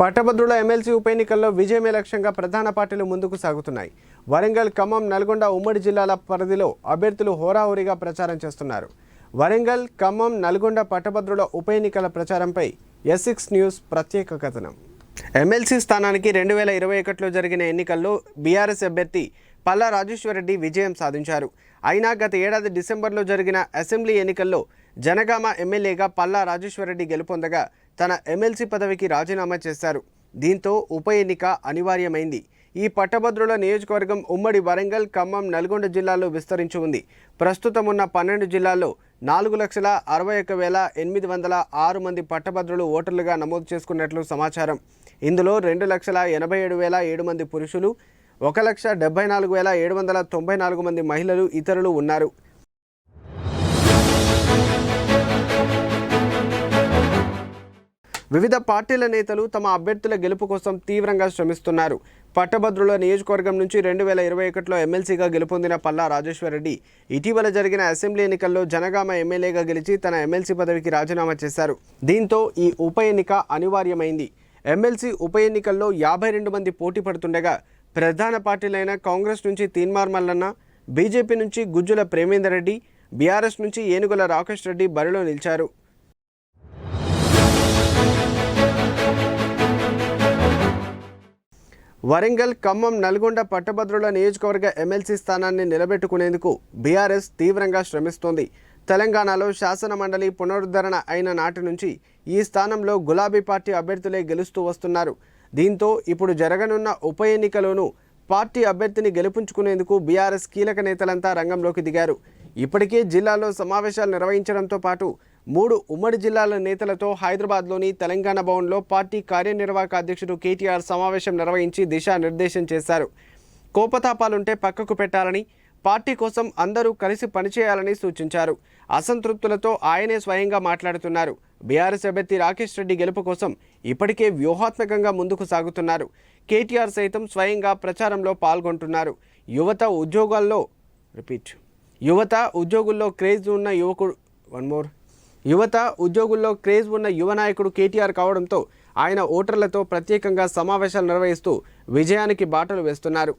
పట్టభద్రుల ఎమ్మెల్సీ ఉప ఎన్నికల్లో విజయమే లక్ష్యంగా ప్రధాన పార్టీలు ముందుకు సాగుతున్నాయి. వరంగల్ ఖమ్మం నల్గొండ ఉమ్మడి జిల్లాల పరిధిలో అభ్యర్థులు హోరాహోరీగా ప్రచారం చేస్తున్నారు. వరంగల్ ఖమ్మం నల్గొండ పట్టభద్రుల ఉప ఎన్నికల ప్రచారంపై ఎస్సిక్స్ న్యూస్ ప్రత్యేక కథనం. ఎమ్మెల్సీ స్థానానికి రెండు వేల ఇరవై ఒకటిలో జరిగిన ఎన్నికల్లో బీఆర్ఎస్ అభ్యర్థి పల్లా రాజేశ్వరరెడ్డి విజయం సాధించారు. అయినా గత ఏడాది డిసెంబర్లో జరిగిన అసెంబ్లీ ఎన్నికల్లో జనగామ ఎమ్మెల్యేగా పల్లా రాజేశ్వరరెడ్డి గెలుపొందగా తన ఎమ్మెల్సీ పదవికి రాజీనామా చేశారు. దీంతో ఉప ఎన్నిక అనివార్యమైంది. ఈ పట్టభద్రుల నియోజకవర్గం ఉమ్మడి వరంగల్ ఖమ్మం నల్గొండ జిల్లాలో విస్తరించి ఉంది. ప్రస్తుతం ఉన్న పన్నెండు జిల్లాల్లో నాలుగు లక్షల అరవై ఒక్క వేల ఎనిమిది వందల ఆరు మంది పట్టభద్రులు ఓటర్లుగా నమోదు చేసుకున్నట్లు సమాచారం. ఇందులో రెండు లక్షల ఎనభై ఏడు వేల ఏడు మంది పురుషులు ఒక లక్ష డెబ్బై నాలుగు వేల ఏడు వందల తొంభై నాలుగు మంది మహిళలు ఇతరులు ఉన్నారు. వివిధ పార్టీల నేతలు తమ అభ్యర్థుల గెలుపు కోసం తీవ్రంగా శ్రమిస్తున్నారు. పట్టభద్రుల నియోజకవర్గం నుంచి రెండు వేల ఇరవై ఒకటిలో ఎమ్మెల్సీగా గెలుపొందిన పల్లా రాజేశ్వరరెడ్డి ఇటీవల జరిగిన అసెంబ్లీ ఎన్నికల్లో జనగామ ఎమ్మెల్యేగా గెలిచి తన ఎమ్మెల్సీ పదవికి రాజీనామా చేశారు. దీంతో ఈ ఉప ఎన్నిక అనివార్యమైంది. ఎమ్మెల్సీ ఉప ఎన్నికల్లో యాభై రెండు మంది పోటీ పడుతుండగా ప్రధాన పార్టీలైన కాంగ్రెస్ నుంచి తీన్మార్ మల్లన్న బీజేపీ నుంచి గుజ్జుల ప్రేమేందర్ రెడ్డి బీఆర్ఎస్ నుంచి ఏనుగుల రాకేష్ రెడ్డి బరిలో నిలిచారు. వరంగల్ ఖమ్మం నల్గొండ పట్టభద్రుల నియోజకవర్గ ఎమ్మెల్సీ స్థానాన్ని నిలబెట్టుకునేందుకు బీఆర్ఎస్ తీవ్రంగా శ్రమిస్తోంది. తెలంగాణలో శాసన మండలి పునరుద్ధరణ అయిన నాటి నుంచి ఈ స్థానంలో గులాబీ పార్టీ అభ్యర్థులే గెలుస్తూ వస్తున్నారు. దీంతో ఇప్పుడు జరగనున్న ఉప ఎన్నికలోనూ పార్టీ అభ్యర్థిని గెలుపుంచుకునేందుకు బీఆర్ఎస్ కీలక నేతలంతా రంగంలోకి దిగారు. ఇప్పటికే జిల్లాలో సమావేశాలు నిర్వహించడంతో పాటు మూడు ఉమ్మడి జిల్లాల నేతలతో హైదరాబాద్లోని తెలంగాణ భవన్లో పార్టీ కార్యనిర్వాహక అధ్యక్షుడు కేటీఆర్ సమావేశం నిర్వహించి దిశానిర్దేశం చేశారు. కోపతాపాలుంటే పక్కకు పెట్టాలని పార్టీ కోసం అందరూ కలిసి పనిచేయాలని సూచించారు. అసంతృప్తులతో ఆయనే స్వయంగా మాట్లాడుతున్నారు. బీఆర్ఎస్ అభ్యర్థి రాకేష్ రెడ్డి గెలుపు కోసం ఇప్పటికే వ్యూహాత్మకంగా ముందుకు సాగుతున్నారు. కేటీఆర్ సైతం స్వయంగా ప్రచారంలో పాల్గొంటున్నారు. యువత ఉద్యోగాల్లో రిపీట్ యువత ఉద్యోగుల్లో క్రేజ్ ఉన్న యువకుడు వన్ మోర్. యువత ఉద్యోగుల్లో క్రేజ్ ఉన్న యువ నాయకుడు కేటీఆర్ కావడంతో ఆయన ఓటర్లతో ప్రత్యేకంగా సమావేశాలు నిర్వహిస్తూ విజయానికి బాటలు వేస్తున్నారు.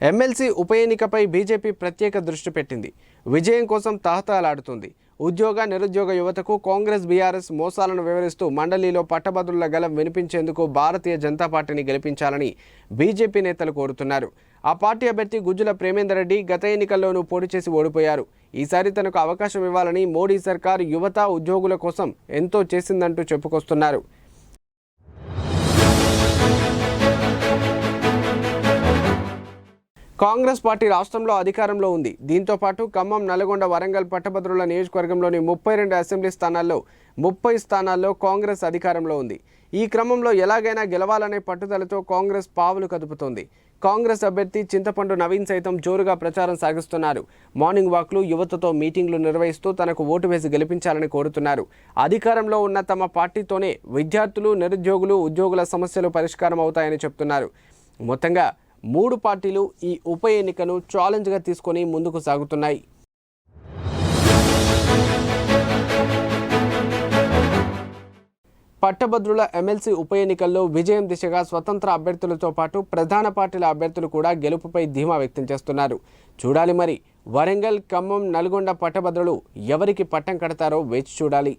ఎమ్మెల్సీ ఉప ఎన్నికపై బీజేపీ ప్రత్యేక దృష్టి పెట్టింది. విజయం కోసం తహతలాడుతుంది. ఉద్యోగ నిరుద్యోగ యువతకు కాంగ్రెస్ బీఆర్ఎస్ మోసాలను వివరిస్తూ మండలిలో పట్టభద్రుల గలం వినిపించేందుకు భారతీయ జనతా పార్టీని గెలిపించాలని బీజేపీ నేతలు కోరుతున్నారు. ఆ పార్టీ అభ్యర్థి గుజ్జుల ప్రేమేందర్ రెడ్డి గత ఎన్నికల్లోనూ పోటీ చేసి ఓడిపోయారు. ఈసారి తనకు అవకాశం ఇవ్వాలని మోడీ సర్కార్ యువత ఉద్యోగుల కోసం ఎంతో చేసిందంటూ చెప్పుకొస్తున్నారు. కాంగ్రెస్ పార్టీ రాష్ట్రంలో అధికారంలో ఉంది. దీంతో పాటు ఖమ్మం నల్గొండ వరంగల్ పట్టభద్రుల నియోజకవర్గంలోని ముప్పై రెండు అసెంబ్లీ స్థానాల్లో ముప్పై స్థానాల్లో కాంగ్రెస్ అధికారంలో ఉంది. ఈ క్రమంలో ఎలాగైనా గెలవాలనే పట్టుదలతో కాంగ్రెస్ పావులు కదుపుతోంది. కాంగ్రెస్ అభ్యర్థి చింతపండు నవీన్ సైతం జోరుగా ప్రచారం సాగిస్తున్నారు. మార్నింగ్ వాక్లు యువతతో మీటింగ్లు నిర్వహిస్తూ తనకు ఓటు వేసి గెలిపించాలని కోరుతున్నారు. అధికారంలో ఉన్న తమ పార్టీతోనే విద్యార్థులు నిరుద్యోగులు ఉద్యోగుల సమస్యలు పరిష్కారం అవుతాయని చెప్తున్నారు. మొత్తంగా మూడు పార్టీలు ఈ ఉప ఎన్నికను ఛాలెంజ్గా తీసుకొని ముందుకు సాగుతున్నాయి. పట్టభద్రుల ఎమ్మెల్సీ ఉప ఎన్నికల్లో విజయం దిశగా స్వతంత్ర అభ్యర్థులతో పాటు ప్రధాన పార్టీల అభ్యర్థులు కూడా గెలుపుపై ధీమా వ్యక్తం చేస్తున్నారు. చూడాలి మరి. వరంగల్ ఖమ్మం నల్గొండ పట్టభద్రులు ఎవరికి పట్టం కడతారో వేచి చూడాలి.